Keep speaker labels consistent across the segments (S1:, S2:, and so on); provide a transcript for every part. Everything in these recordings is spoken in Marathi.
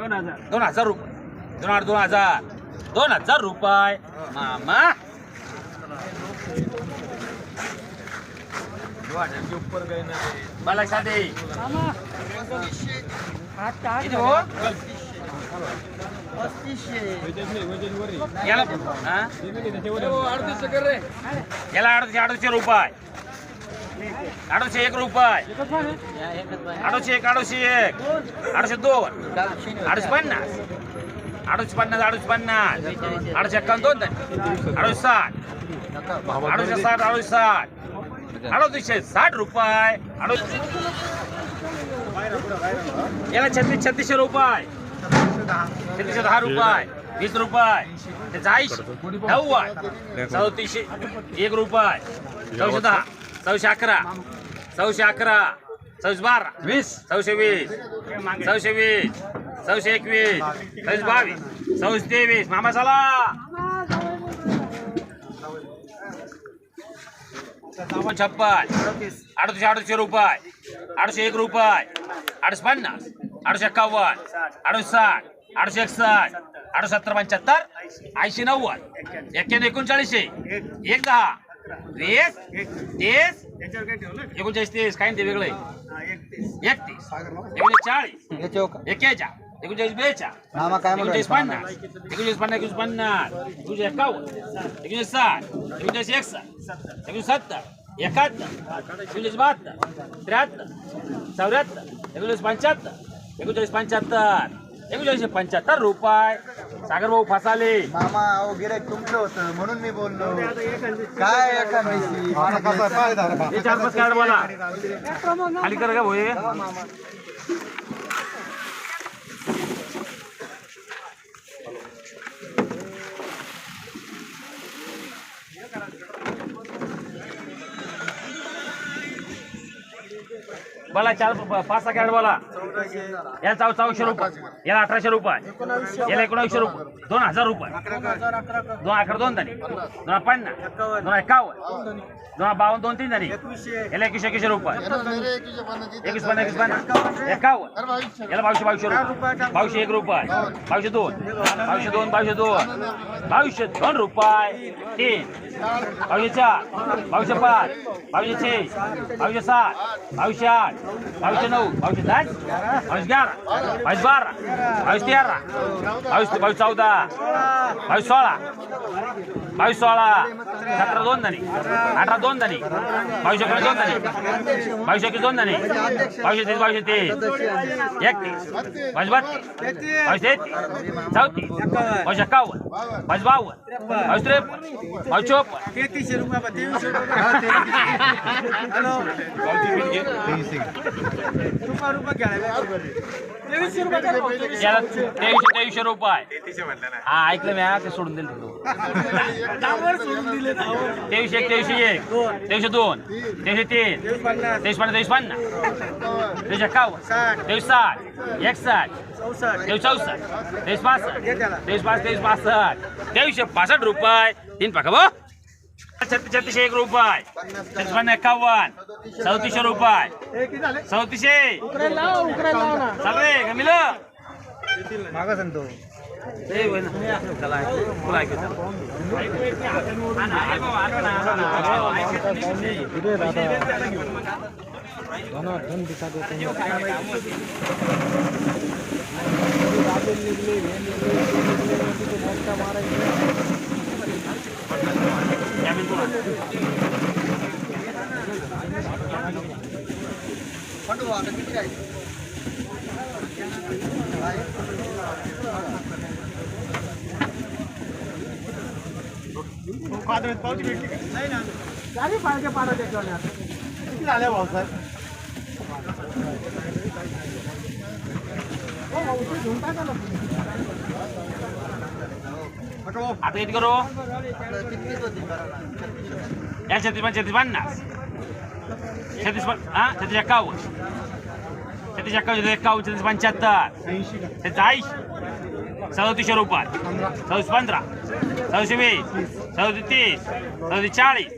S1: दोन हजार.
S2: दोन हजार रुपये. दोन आठ दोन हजार. दोन हजार रुपये. मामा. मला साधे किती हो? याला हा? याला अडीचशे रुपये. आठशे एक रुपये. आठशे एक आठशे एक. आठशे दोन. अडीचशे पन्नास. आठशे पन्नास आठशे पन्नास. आठशे एक्कावन्न दोन आठशे साठ. आठशे साठ आठशे साठ. अडतीसशे साठ रुपये. याला छत्तीस छत्तीसशे रुपये. छत्तीसशे दहा रुपये. वीस रुपये. त्याचा ऐंशी नव्वद. चौतीसशे एक रुपये. चौशे दहा. चौशे अकरा. चौशे अकरा. चौशे बारा. वीस. चौशे वीस. चौशे वीस. चौशे एकवीस. चौशे बावीस. चौशे तेवीस. मामा चला छप्पन. अडतीसशे अडतीसशे रुपये. अडीचशे एक रुपये. अडीचशे पन्नास. अडीचशे एक्कावन्न अडीचशे साठ. अडीचशे एकसष्ट. अडीचशे सत्तर पंच्याहत्तर. ऐंशी नव्वद. एक्क्याण्णव एकोणचाळीसशे. एक दहा. वीस तीस
S1: त्याच्यावर काय ठेवलं?
S2: एकोणचाळीस तीस काही नाही ते वेगळे
S1: हा, एकतीस.
S2: एकतीस. एकोणीस चाळीस एक्क्याच्या एकोणचाळीस
S3: मामा काय
S2: एकोणचाळीस पन्नास. एकोणचाळीस पन्नास एकोणीस पन्नास. एकोणीस एकावन्न. एकोणीस साठ. एकोणचाळीस एकसष्ट. एकोणीस सत्तर. एकाहत्तर. एकोणीस बहात्तर. त्र्याहत्तर. चौऱ्याहत्तर. एकोणीस पंच्याहत्तर. एकोणचाळीस पंच्याहत्तर. एकोणचाळीसशे पंच्याहत्तर रुपये. सागर भाऊ फसाले.
S3: मामा अहो गिराईक तुमचं होतं म्हणून मी बोललो. काय एखादी
S2: हे चार पाच कार्ड मला. खाली कर का भाऊ हे? बोला चार पाच सहा कॅरेट बोला. या चौ चौशे रुपये. याला अठराशे रुपये. याला एकोणावीसशे रुपये. दोन हजार रुपये. दोन अकरा दोन धनी. दोन पन्नास. दोन एकावन्न. दोन बावन्न दोन तीन धनी. याला एकवीसशे एकवीसशे रुपये. एकवीस पन्नास एकवीस पन्नास एकावन्न. याला बावीसशे बावीसशे रुपये. बावीसशे एक रुपये. बावीसशे दोन. बावीसशे दोन बावीसशे दोन. बावीसशे दोन रुपये. तीन. बावीसशे चार. बावीसशे पाच. बावीसशे छे. बावीसशे सात. बावीसशे आठ. बावीसशे नऊ. बावीसशे दहा बावीस ग्यारा बावीस बारा बावीस तेरा बावीस बावीस चौदा बावीस सोळा बावीस सोळा सतरा दोन धनी अठरा दोन धनी बावीस एकोणीस दोन धनी बावीस एकवीस दोन धनी बावीसशे तीस बावीसशे तीस एकतीस बावीस बत्तीस बावीस तेहतीस चौतीस बावीस एकावन्न बावीस बावन्न बावीस त्रेपन्न बावीस चोपन्न
S1: तेहतीसशे रुपये बा, तेवीसशे तेवीसशे रुपये.
S2: हा ऐकलं मी हा, ते सोडून दिलं तिकडं. तेवीसशे एक तेवीसशे एक. तेवीसशे दोन. तेवीसशे तीन.
S1: तेवीस पन्नास
S2: तेवीस पन्नास तेवीस एक्कावन्न.
S1: साठ.
S2: तेवीस साठ एकसाठ.
S1: चौसष्ट.
S2: तेवीस चौसष्ट. तेवीस पासष्ट. तेवीस पाच तेवीस पासष्ट. तेवीसशे पासष्ट रुपये. तीन पाका भाऊ छत्तीस छत्तीसशे एक रुपये. छत्तीस पन्नास एक्कावन्न. चौतीसशे रुपये
S1: हे किती झाले
S2: चौतीसशे
S1: उकरायला लाव उकरायला लाव ना
S2: चालू आहे का मिलं
S3: मागा सांगतो
S2: ए, होय ना. चला, बोला ऐकू, चला. या बिलकुल.
S1: पावती पावती भेटली का नाही ना झाली पाहिजे पाडा त्याच्यावर आता किती झाले भाऊ सर हो, भाऊ, ते घेऊन टाका ना. नका भाऊ.
S2: आता किती करू या छत्तीस पन्नास छत्तीस पन्नास छत्तीस हा? छत्तीस एक्कावन्न छत्तीस एक्कावन्न छत्तीस एक्कावन्न छत्तीस पंच्याहत्तर.
S1: ऐंशी का?
S2: छत्तीस ऐंशी सदोतीसशे रुपये. चौतीस पंधरा. चौतीस वीस. चौतीस तीस. चौतीस चाळीस.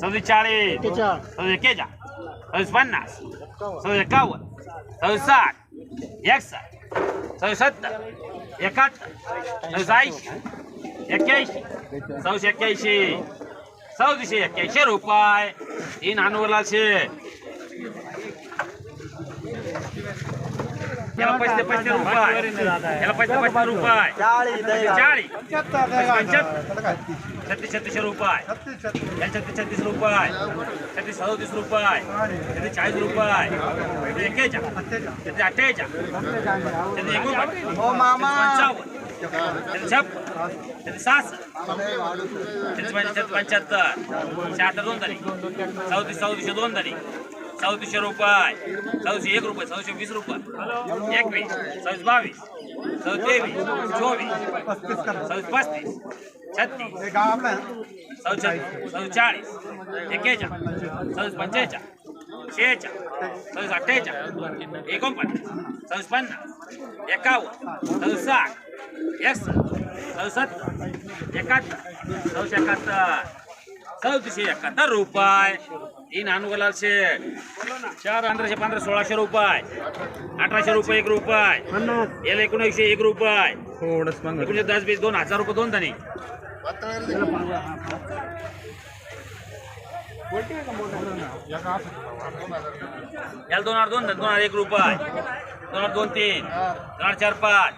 S2: चौतीस चाळीस. चौतीस एक्केचाळ चौतीस पन्नास. चौतीस एक्कावन्न चौतीस साठ. एकसाठ सव्वीस सत्तर. एकाहत्तर. सव्वीस ऐंशी एक्क्याऐंशी. सव्वीस एक्क्याऐंशी. चौतीसशे एक्क्याऐंशी रुपये. तीन अनुवला शे. याला पैसे पैसे रुपये. याला पैसे पैसे रुपये.
S3: चाळीस.
S2: चाळीस पंच्याहत्तर छत्तीस छत्तीसशे रुपये. या छत्तीस छत्तीस रुपये. छत्तीस सदोतीस रुपये. छत्तीस चाळीस रुपये. छत्तीस एक्केचाळीस छत्तीस अठ्ठेचाळीस. छत्तीस एकोणपन्नास.
S3: हो मामा
S2: पंचावन्न. छत्तीस छप्पन पंच्याहत्तर. शहात्तर दोन झाली. चौतीस चौतीसशे दोन झाली. चौतीसशे रुपये. चौतीसशे एक रुपये चौतीसशे वीस रुपये. एकवीस चौतीस बावीस चौतीस तेवीस चोवीस चौतीस पस्तीस छत्तीस चौचाळीस चौतीस चाळीस एक्केचाळीस चौतीस पंचेचाळ शेहेचाळ चौतीस अठ्ठेचाळ एकोणपन्नास चौतीस पन्नास एकावन्न चौतीस साठ चौतीस सत्तर एकाहत्तर. चौशे एकाहत्तर. चौतीसशे एकाहत्तर रुपये. तीन अनुगुलाल शेठ चार पंधराशे पंधरा सोळाशे रुपये. अठराशे रुपये एक रुपये. याला एकोणऐंशी एक रुपये. एकोणीशे दस वीस दोन हजार रुपये दोन धनी. याला दोन आठ दोन दोन आठ एक रुपये. दोन दोन तीन. दोन चार पाच.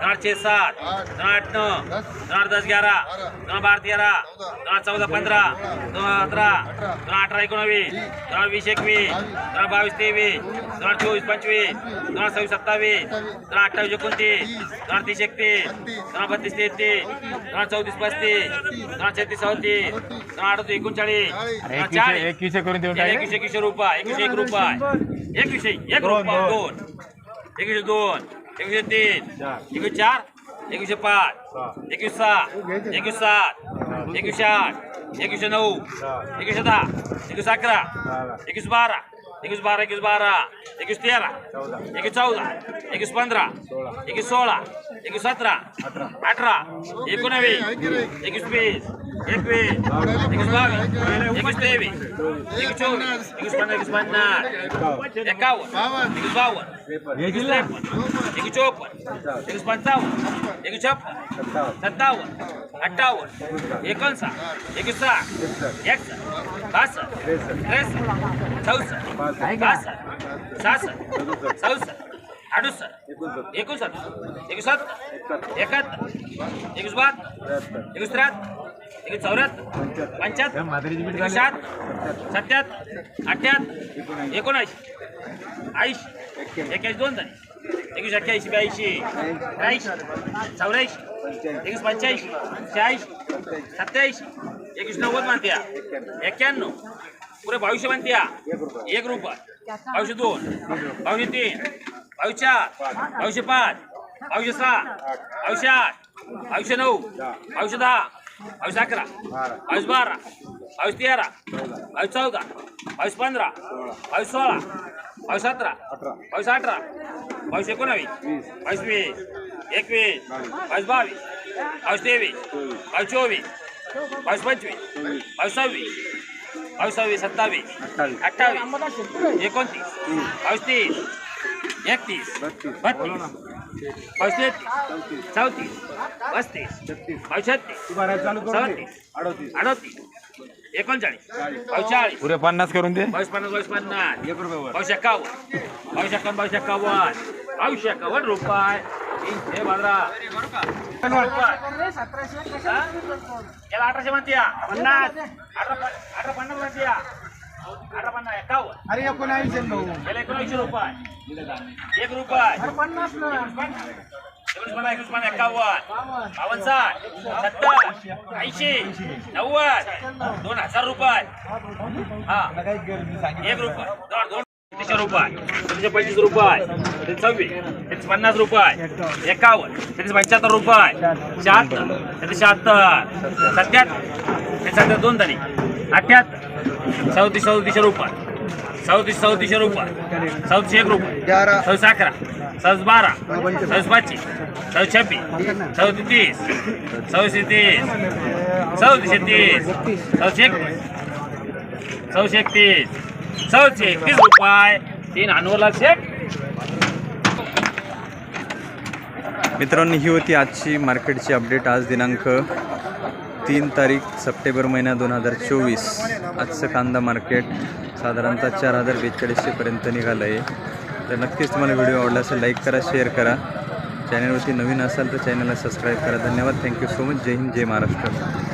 S2: दोन छे सात. दोन आठ नऊ. दोन आठ दस ग्यारह दोन बारा तेरा. दोन आठ चौदा पंधरा. दोन अठरा. दोन अठरा एकोणावीस. दोन वीस एकवीस. दोन बावीस तेवीस. दोन चोवीस पंचवीस. दोन सव्वीस सत्तावीस. दोन अठ्ठावीस एकोणतीस. दोन आठ तीस एकतीस. दोन बत्तीस तेहतीस. दोन आठ चौतीस पस्तीस. दोन छत्तीस चौतीस. दोन अडतीस एकोणचाळीस.
S4: एकवीसशे
S2: एकवीसशे रुपये. एकवीसशे एक रुपये. एकवीसशे एक रुपये. दोन. एकवीसशे दोन एकवीसशे तीन एकवीस चार एकवीसशे पाच एकवीस सहा एकवीस सात एकवीसशे आठ एकवीसशे नऊ एकवीसशे दहा एकवीस अकरा एकवीस बारा एकवीस बारा एकवीस बारा एकवीस तेरा एकवीस चौदा एकवीस पंधरा एकवीस सोळा एकवीस सतरा अठरा एकोणावीस एकवीस वीस एकवीस एकवीस बावीस एकवीस तेवीस एकवीस चोवीस एकवीस पन्नास एकवीस पन्नास एकावन्न एकवीस बावन्न एकवीस चोपन्न. एकवीस पंचावन्न. एकवीस छप्पन. सत्तावन्न. अठ्ठावन्न. एकोणसाठ. एकवीस साठ एकसष्ट. बासष्ट. त्रेसष्ट. चौसष्ट. पासष्ट सहासष्ट चौसष्ट. अडुसष्ट. एकोणसत्तर. एकवीस सत्तर एकाहत्तर. एकवीस बहात्तर. एकवीस त्र्याहत्तर. चौऱ्याहत्तर पंच्याहत्तर शहात्तर सत्याहत्तर अठ्ठ्याहत्तर एकोणऐंशी. ऐंशी. एक्याऐंशी दोन झाले. एकवीस अठ्ठ्याऐंशी ब्याऐंशी. त्र्याऐंशी चौऱ्याऐंशी. एकवीस पंच्याऐंशी. शहाऐंशी सत्याऐंशी. एकवीस नव्वद मानत्या एक्क्याण्णव पुरे बावीसशे मानत्या एक रुपये. बावीसशे दोन. बावीसशे तीन. बावीस चार. बावीसशे पाच. बावीसशे सहा. बावीसशे आठ. बावीसशे नऊ. बावीसशे दहा. बावीस अकरा बावीस बारा बावीस तेरा बावीस चौदा बावीस पंधरा बावीस सोळा बावीस सतरा बावीस अठरा बावीस एकोणावीस बावीस वीस एकवीस बावीस बावीस बावीस तेवीस बावीस चोवीस बावीस पंचवीस बावीस सव्वीस बावीस सव्वीस सत्तावीस अठ्ठावीस एकोणतीस बावीस तीस एकतीस तेहतीस चौतीस पस्तीस छत्तीस सदतीस अडतीस. एकोणचाळीस बावीस चाळीस
S4: पुरे पन्नास करून दे.
S2: बावीस पन्नास बावीस पन्नास. बावीस एक्कावन्न बावीस एक्कावन्न बावीस एक्कावन्न बावीस एक्कावन्न रुपये तीनशे बाजरा याला अठराशे म्हणत्या पन्नास. अठरा अठरा पन्नास म्हणत्या अठरा पन्नास एक्कावन्न
S1: अरे
S2: एकोणऐंशी रुपये. एक रुपये.
S1: पन्नास ना.
S2: एकोणीस पन्नास एकवीस पन्नास एक्कावन्न बावन्न साठ. सत्तर. ऐंशी. नव्वद. दोन हजार रुपये. हा. एक रुपये. दोन दोन तीनशे रुपये. तीनशे पंचवीस रुपये. तीनशे सव्वीस. तीनशे पन्नास रुपये. एकावन्न. तीनशे पंच्याहत्तर रुपये. शहात्तर. तीनशे शहात्तर. सत्याहत्तर. तीनशे दोन तरी अठ्ठ्याहत्तर चौतीस चौतीसशे रुपये. चौतीस चौतीसशे रुपये. चौतीसशे एक रुपये.
S3: ग्यारह
S2: चौतीस अकरा. चौतीस बारा. चौतीस पच्चीस. चौतीस छब्बीस. चौतीस तीस. चौतीस तीस. चौतीसशे तीस. चौतीस एकतीस चौशे एकतीस. चौशे एकतीस रुपये. तीन अनुवला शेट
S4: मित्रांनो ही होती आजची मार्केटची अपडेट आज दिनांक तीन तारीख सप्टेंबर महिना दोन हजार चोवीस. आजचं कांदा मार्केट साधारणतः चार हजार बेचाळीसशेपर्यंत निघालं आहे तर नक्कीच तुम्हाला व्हिडिओ आवडला असेल लाईक करा शेअर करा. चॅनलवरती नवीन असाल तर चॅनलला सबस्क्राईब करा. धन्यवाद. थँक्यू सो मच जय हिंद जय महाराष्ट्र.